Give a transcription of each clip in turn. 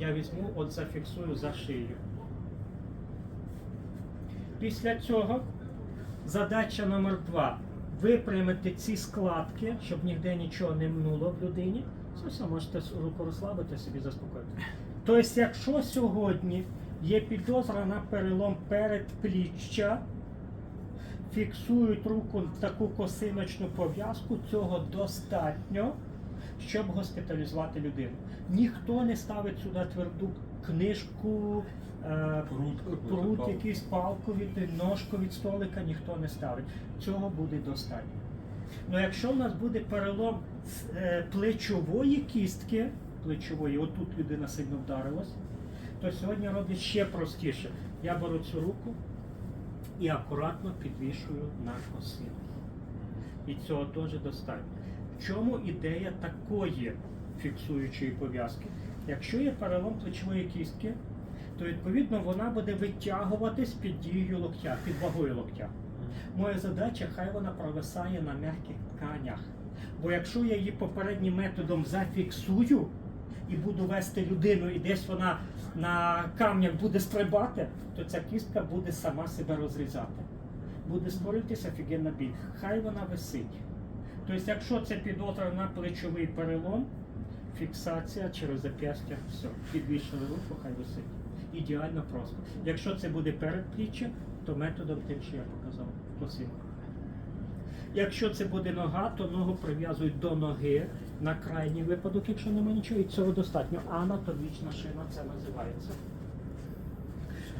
я візьму, от зафіксую за шию. Після цього задача номер два. Випрямити ці складки, щоб ніде нічого не минуло в людині. Це все можете руку розслабити, собі заспокоїти. Тобто, якщо сьогодні є підозра на перелом передпліччя, фіксують руку в таку косиночну пов'язку, цього достатньо, щоб госпіталізувати людину. Ніхто не ставить сюди тверду книжку, е, Прут прут якийсь палку від ножку від столика, ніхто не ставить. Цього буде достатньо. Ну якщо в нас буде перелом е, плечової кістки, плечової, отут людина сильно вдарилась, то сьогодні роблять ще простіше. Я беру цю руку і акуратно підвішую на косину. І цього теж достатньо. В чому ідея такої фіксуючої пов'язки? Якщо є перелом плечової кістки, то відповідно вона буде витягуватись під дією локтя, під вагою локтя. Моя задача, хай вона провисає на м'яких тканях. Бо якщо я її попереднім методом зафіксую і буду вести людину, і десь вона на камнях буде стрибати, то ця кістка буде сама себе розрізати. Буде створюватися офігенна біль. Хай вона висить. Тобто, якщо це підозра на плечовий перелом, фіксація через зап'ястя, все, підвішали руку, хай висить. Ідеально просто. Якщо це буде передпліччя, то методом тим, що я показав, косинку. Якщо це буде нога, то ногу прив'язують до ноги на крайній випадок, якщо немає нічого, і цього достатньо. Анатомічна шина це називається.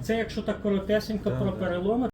Це якщо так коротесенько Да, про да. переломи,